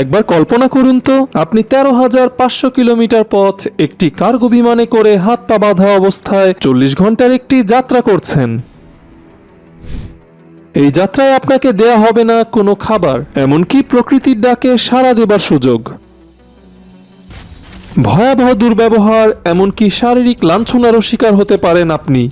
একবার কল্পনা করুন তো, আপনি তেরো হাজার পাঁচশো কিলোমিটার পথ একটি কার্গো বিমানে করে হাত পা বাঁধা অবস্থায় চল্লিশ ঘণ্টার একটি যাত্রা করছেন। এই যাত্রায় আপনাকে দেয়া হবে না কোনো খাবার, এমনকি প্রকৃতির ডাকে সাড়া দেবার সুযোগ। ভয়াবহ দুর্ব্যবহার, এমনকি শারীরিক লাঞ্ছনারও শিকার হতে পারেন আপনি।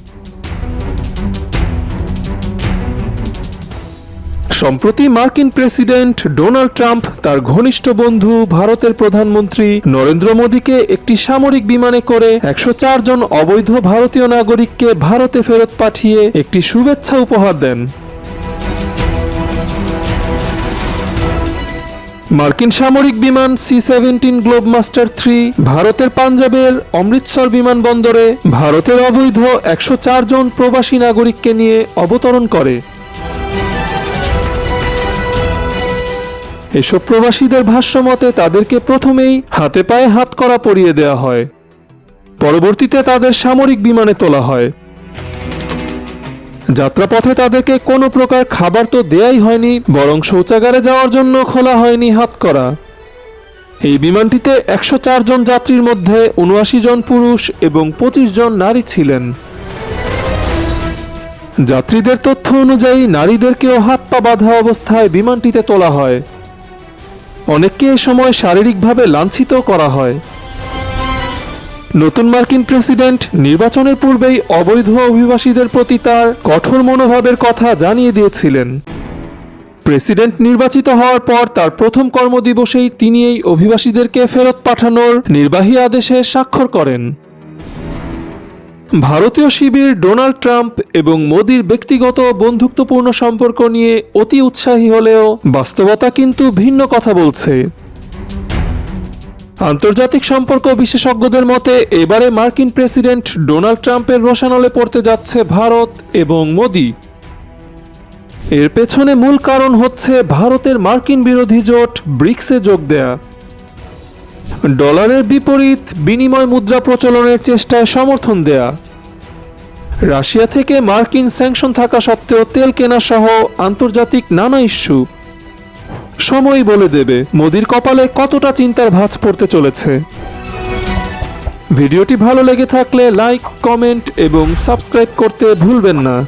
সম্প্রতি মার্কিন প্রেসিডেন্ট ডোনাল্ড ট্রাম্প তার ঘনিষ্ঠ বন্ধু, ভারতের প্রধানমন্ত্রী নরেন্দ্র মোদীকে একটি সামরিক বিমানে করে একশো জন অবৈধ ভারতীয় নাগরিককে ভারতে ফেরত পাঠিয়ে একটি শুভেচ্ছা উপহার দেন। মার্কিন সামরিক বিমান C seventeen Globemaster three ভারতের পাঞ্জাবের অমৃতসর বিমানবন্দরে ভারতের অবৈধ একশো জন প্রবাসী নাগরিককে নিয়ে অবতরণ করে। এসব প্রবাসীদের ভাষ্যমতে তাদেরকে প্রথমেই হাতে পায়ে হাত করা পরিয়ে দেওয়া হয়। পরবর্তীতে তাদের সামরিক বিমানে তোলা হয়। যাত্রাপথে তাদেরকে কোনো প্রকার খাবার তো দেয়াই হয়নি, বরং শৌচাগারে যাওয়ার জন্য খোলা হয়নি হাত করা। এই বিমানটিতে একশো জন যাত্রীর মধ্যে উনআশি জন পুরুষ এবং পঁচিশ জন নারী ছিলেন। যাত্রীদের তথ্য অনুযায়ী নারীদেরকেও হাত পা বাঁধা অবস্থায় বিমানটিতে তোলা হয়। অনেককে এ সময় শারীরিকভাবে লাঞ্ছিত করা হয়। নতুন মার্কিন প্রেসিডেন্ট নির্বাচনের পূর্বেই অবৈধ অভিবাসীদের প্রতি তার কঠোর মনোভাবের কথা জানিয়ে দিয়েছিলেন। প্রেসিডেন্ট নির্বাচিত হওয়ার পর তার প্রথম কর্মদিবসেই তিনি এই অভিবাসীদেরকে ফেরত পাঠানোর নির্বাহী আদেশে স্বাক্ষর করেন। ভারতীয় শিবির, ডোনাল্ড ট্রাম্প এবং মোদির ব্যক্তিগত বন্ধুত্বপূর্ণ সম্পর্ক নিয়ে অতি উৎসাহী হলেও বাস্তবতা কিন্তু ভিন্ন কথা বলছে। আন্তর্জাতিক সম্পর্ক বিশেষজ্ঞদের মতে, এবারে মার্কিন প্রেসিডেন্ট ডোনাল্ড ট্রাম্পের রোশানলে পড়তে যাচ্ছে ভারত এবং মোদি। এর পেছনে মূল কারণ হচ্ছে ভারতের মার্কিন বিরোধী জোট ব্রিক্সে যোগ দেয়া। ডলারের বিপরীত, বিনিময় মুদ্রা প্রচলনের চেষ্টায় সমর্থন দেয়া। রাশিয়া থেকে মার্কিন স্যাংশন থাকা সত্ত্বেও তেল কেনা সহ আন্তর্জাতিক নানা ইস্যু। সময়ই বলে দেবে, মোদির কপালে কতটা চিন্তার ভাঁজ পড়তে চলেছে। ভিডিওটি ভালো লেগে থাকলে লাইক, কমেন্ট এবং সাবস্ক্রাইব করতে ভুলবেন না।